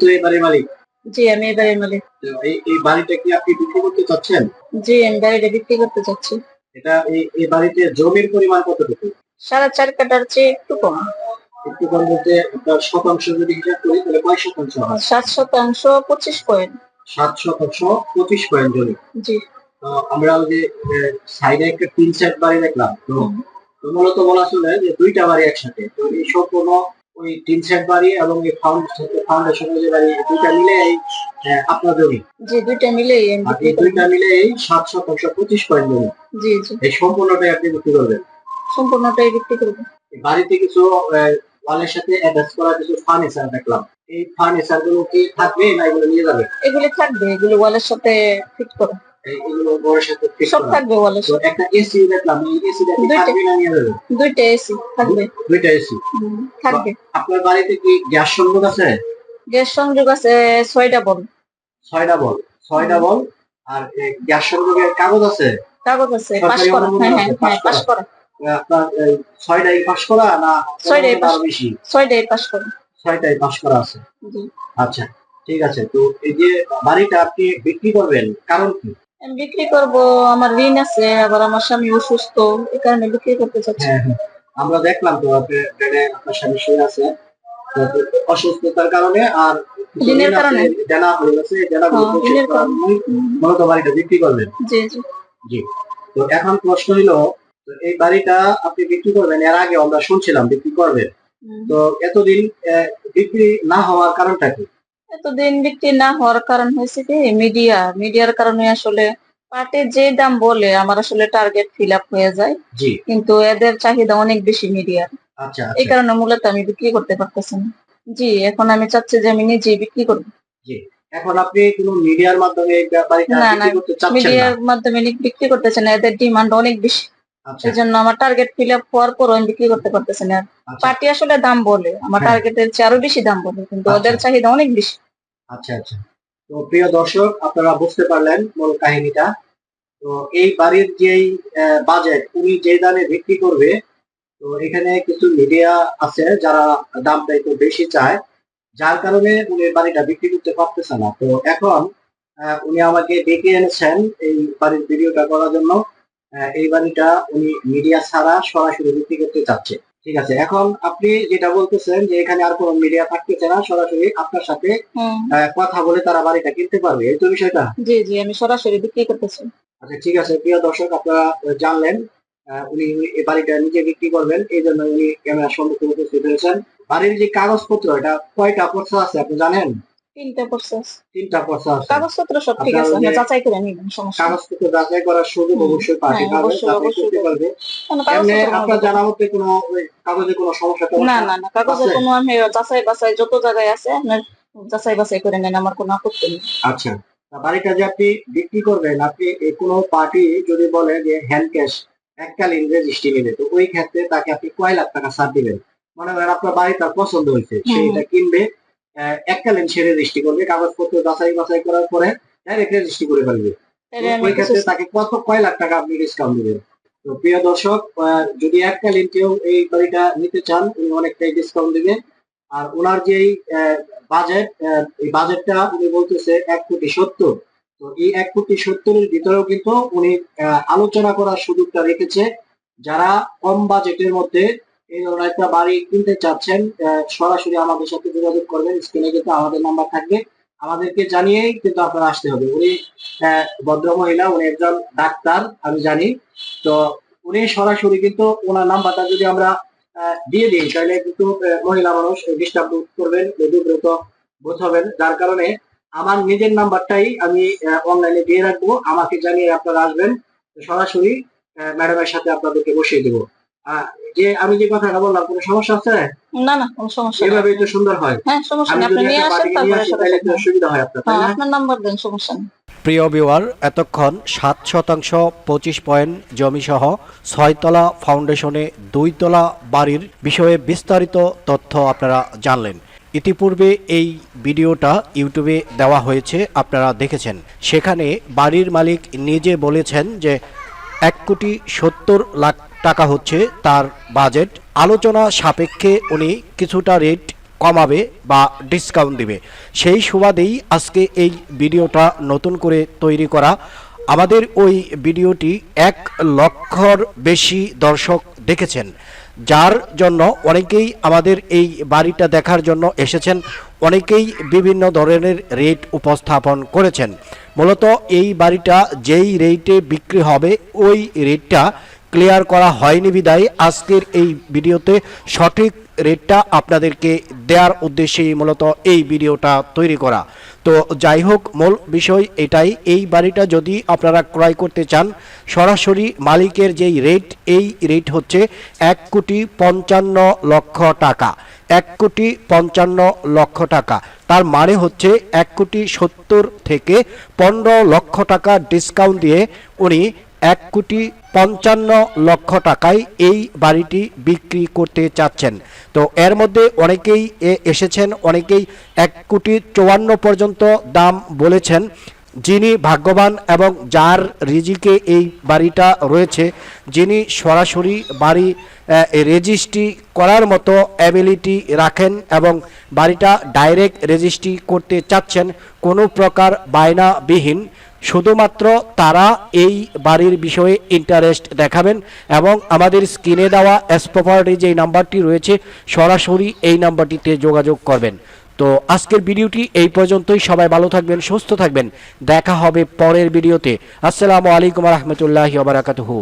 তো এই বাড়ির মালিক। জি আমি এই বাড়ির মালিক। এই বাড়িটা কি আপনি বিক্রি করতে চাচ্ছেন? জি আমি বাড়িটা বিক্রি করতে চাচ্ছি। এটা এই বাড়িতে জমির পরিমাণ কতটুকু? সাড়ে চার কাটার চেয়ে একটু কম। একটু কম বলতে আপনার শতাংশ যদি হিসাব করি তাহলে কয় শতাংশ হয়? সাত শতাংশ পঁচিশ পয়েন্ট। সাত শতাংশ পঁচিশ পয়েন্ট জমি। জি। তো আমরা ওই যে সাইডে একটা তিন সেট বাড়ি দেখলাম। তো মূলত বলা চলে যে দুইটা বাড়ি একসাথে। তো এই সম্পূর্ণ ওই তিন সেট বাড়ি এবং এই ফাউন্ডেশন ফাউন্ডেশনের যে বাড়ি দুইটা মিলে এই আপনার জমি। জি দুইটা বিক্রি এই দুইটা মিলে এই সাত শতাংশ পঁচিশ পয়েন্ট জমি। জি জি। এই সম্পূর্ণটাই আপনি বিক্রি করবেন। সম্পূর্ণটাই বিক্রি করব। এই বাড়িতে কিছু ওয়ালের সাথে অ্যাটাচ করা কিছু ফার্নিচার দেখলাম। এই ফার্নিচারগুলো কি থাকবে না এগুলো নিয়ে যাবে? এগুলি থাকবে এগুলি ওয়ালের সাথে ফিট করা সব থাকবে একটা এসি দেখলাম দুইটা। থাকবে না নিয়ে যাবে? দুইটা এসি থাকবে। দুইটা এসি থাকবে। আপনার বাড়িতে কি গ্যাস সংযোগ আছে? গ্যাস সংযোগ আছে ছয়টা বল। ছয়টা বল ছয়টা বল। আর গ্যাস সংযোগের কাগজ আছে? কাগজ আছে পাস করা। হ্যাঁ হ্যাঁ পাস হ্যাঁ করা। আপনার এই ছয়টাই পাস করা না ছয়টাই পনেরোটা পাস। আরও বেশি? ছয়টাই পাস করা। ছয়টাই পাস করা আছে। আচ্ছা ঠিক আছে। তো এই যে বাড়িটা আপনি বিক্রি করবেন কারণ কি? আমি বিক্রি করব আমার ঋণ আছে আবার আমার স্বামী অসুস্থ এই কারণে বিক্রি করতে চাচ্ছি। হ্যাঁ হ্যাঁ আমরা দেখলাম তো আপনার স্বামী শুয়ে আছে অসুস্থতার কারণে আর ঋণের কারণে? দেনা হয়ে গেছে দেনাগুলো হ্যাঁ, হুম, মূলত বাড়িটা বিক্রি করবেন। জি জি। জি। তো এখন প্রশ্ন হলো তো এই বাড়িটা আপনি বিক্রি করবেন এর আগে আমরা শুনছিলাম বিক্রি করবেন। তো এতদিন বিক্রি না হওয়ার কারণটা কি? এতদিন বিক্রি না হওয়ার কারণ হয়েছে কি? মিডিয়া মিডিয়ার কারণে আসলে পার্টির যে দাম বলে আমার আসলে টার্গেট ফিল আপ হয়ে যায়। কিন্তু এদের চাহিদা অনেক বেশি মিডিয়ার। আচ্ছা এই আচ্ছা। কারণে মূলত আমি বিক্রি করতে পারতেছি না। জি এখন আমি চাচ্ছি যে আমি নিজে বিক্রি করব। এখন আপনি কোনো মিডিয়ার মাধ্যমে মিডিয়ার মাধ্যমে বিক্রি করতেছে না এদের ডিমান্ড অনেক বেশি। আচ্ছা। এই জন্য আমার টার্গেট ফিল আপ হওয়ার পর আমি বিক্রি করতে পারতেছি না। আচ্ছা। পার্টি আসলে দাম বলে আমার হ্যাঁ। টার্গেটের চেয়ে আরও বেশি দাম বলে কিন্তু আচ্ছা। ওদের চাহিদা অনেক বেশি। আচ্ছা আচ্ছা। তো প্রিয় দর্শক আপনারা বুঝতে পারলেন মূল কাহিনীটা। তো এই বাড়ির যেই বাজেট উনি যে দামে বিক্রি করবে তো এখানে কিছু মিডিয়া আছে যারা দামটা একটু বেশি চায়। যার কারণে উনি বাড়িটা বিক্রি করতে পারতেছে না। তো এখন উনি আমাকে ডেকে এনেছেন এই বাড়ির ভিডিওটা করার জন্য। এই বাড়িটা উনি মিডিয়া ছাড়া সরাসরি বিক্রি করতে চাচ্ছে। ঠিক আছে এখন আপনি যেটা বলতেছেন যে এখানে আর কোনো মিডিয়া থাকতেছে না সরাসরি আপনার সাথে কথা বলে তারা বাড়িটা কিনতে পারবে এই তো বিষয়টা। জি জি আমি সরাসরি বিক্রি করতেছি। আচ্ছা ঠিক আছে প্রিয় দর্শক আপনারা জানলেন আহ, উনি এই বাড়িটা নিজে বিক্রি করবেন এই জন্য উনি ক্যামেরার সম্মুখে উপস্থিত হয়েছেন। বাড়ির যে কাগজপত্র এটা কয়টা পর্চা আছে আপনি জানেন? তিনটা প্রসেস তিনটা কাগজপত্র সব ঠিক আছে আমরা যাচাই করে নিবেন সমস্যা নেই। কাগজপত্র যাচাই করার সুযোগ অবশ্যই হ্যাঁ, পাবে অবশ্যই, যাচাই করতে পারবে। এমনি আপনার জানা মতে কোনো কাগজে কোনো সমস্যা না না না কাগজে কোনো আমি যাচাই বাছাই যত জায়গায় আছে আপনার যাচাই বাছাই করে নেন আমার কোনো আপত্তি নেই। আচ্ছা বাড়িটা যে আপনি বিক্রি করবেন আপনি কোনো পার্টি যদি বলে যে হ্যান্ড ক্যাশ এককালীন রেজিস্ট্রি নেবে তো ওই ক্ষেত্রে তাকে আপনি কয় লাখ টাকা ছাড় দিবেন? মনে করেন আপনার বাড়ি তার পছন্দ হয়েছে সে হুম। এটা কিনবে এককালীন সে রেজিস্ট্রি করবে কাগজপত্র যাচাই বাছাই করার পরে ডাইরেক্ট রেজিস্ট্রি করে ফেলবে। ওই ক্ষেত্রে তাকে কত কয় লাখ টাকা আপনি ডিসকাউন্ট দিবেন? তো প্রিয় দর্শক যদি এককালীন কেউ এই বাড়িটা নিতে চান উনি অনেকটাই ডিসকাউন্ট দিবেন। আর ওনার যে বাজেট এই বাজেটটা উনি বলতেছে এক কোটি সত্তর। তো এই এক কোটি সত্তরের ভিতরেও কিন্তু উনি আলোচনা করার সুযোগটা রেখেছে। যারা কম বাজেটের মধ্যে এই ধরনের একটা বাড়ি কিনতে চাচ্ছেন সরাসরি আমাদের সাথে যোগাযোগ করবেন, স্ক্রিনে কিন্তু আমাদের নাম্বার থাকবে। আমাদেরকে জানিয়েই কিন্তু আপনারা আসতে হবে। উনি ভদ্র মহিলা উনি একজন ডাক্তার, আমি জানি। তো উনি সরাসরি কিন্তু ওনার নাম্বারটা যদি আমরা দিয়ে দিই, তাহলে কিন্তু মহিলা মানুষ ডিস্টার্ব করবেন বিব্রত বোধ হবেন। যার কারণে আমার নিজের নাম্বারটাই আমি অনলাইনে দিয়ে রাখব। আমাকে জানিয়ে আপনারা আসবেন। সরাসরি ম্যাডামের সাথে আপনাদেরকে বসিয়ে দেবো। যে আমি যে কথাটা বললাম কোনো সমস্যা আছে? না না কোনো সমস্যা এভাবেই তো সুন্দর হয়। হ্যাঁ সমস্যা নেই। আপনি নিয়ে আসেন তারপরে সুবিধা হয়। আপনার হ্যাঁ আপনার নাম্বার দেন সমস্যা নেই। প্রিয় বিওয়ার এতক্ষণ সাত শতাংশ পঁচিশ পয়েন্ট জমিসহ ছয়তলা ফাউন্ডেশনে দুইতলা বাড়ির বিষয়ে বিস্তারিত তথ্য আপনারা জানলেন। ইতিপূর্বে এই ভিডিওটা ইউটিউবে দেওয়া হয়েছে আপনারা দেখেছেন। সেখানে বাড়ির মালিক নিজে বলেছেন যে এক কোটি সত্তর লাখ টাকা হচ্ছে তার বাজেট। আলোচনা সাপেক্ষে উনি কিছুটা রেট কমাবে বা ডিসকাউন্ট দিবে। সেই সুবাদেই আজকে এই ভিডিওটা নতুন করে তৈরি করা। আমাদের ওই ভিডিওটি এক লক্ষর বেশি দর্শক দেখেছেন, যার জন্য অনেকেই আমাদের এই বাড়িটা দেখার জন্য এসেছেন, অনেকেই বিভিন্ন ধরনের রেট উপস্থাপন করেছেন। মূলত এই বাড়িটা যেই রেটে বিক্রি হবে, ওই রেটটা ক্লিয়ার করা হয়নি বিদায়। আজকের এই ভিডিওতে সঠিক রেটটা আপনাদেরকে দেওয়ার উদ্দেশ্যেই মূলত এই ভিডিওটা তৈরি করা। তো যাই হোক, মূল বিষয় এটাই, এই বাড়িটা যদি আপনারা ক্রয় করতে চান, সরাসরি মালিকের যেই রেট এই রেট হচ্ছে এক কোটি পঞ্চান্ন লক্ষ টাকা। এক কোটি পঞ্চান্ন লক্ষ টাকা। তার মানে হচ্ছে এক কোটি সত্তর থেকে পনেরো লক্ষ টাকা ডিসকাউন্ট দিয়ে উনি এক কোটি পঞ্চান্ন লক্ষ টাকায় এই বাড়িটি বিক্রি করতে চাচ্ছেন। তো এর মধ্যে অনেকেই এসেছেন, অনেকেই এক কোটি চুয়ান্ন পর্যন্ত দাম বলেছেন। যিনি ভাগ্যবান এবং যার রিজিকে এই বাড়িটা রয়েছে, যিনি সরাসরি বাড়ি রেজিস্ট্রি করার মতো অ্যাবিলিটি রাখেন এবং বাড়িটা ডাইরেক্ট রেজিস্ট্রি করতে চাচ্ছেন, কোনো প্রকার বায়নাবিহীন। শুধুমাত্র তারা এই বাড়ির বিষয়ে ইন্টারেস্ট দেখাবেন এবং আমাদের স্ক্রিনে দেওয়া এস প্রপার্টি যে নাম্বারটি রয়েছে, সরাসরি এই নাম্বারটিতে যোগাযোগ করবেন। তো আজকের ভিডিওটি এই পর্যন্তই। সবাই ভালো থাকবেন, সুস্থ থাকবেন। দেখা হবে পরের ভিডিওতে। আসসালামু আলাইকুম রহমতুল্লাহ বারাকাতুহু।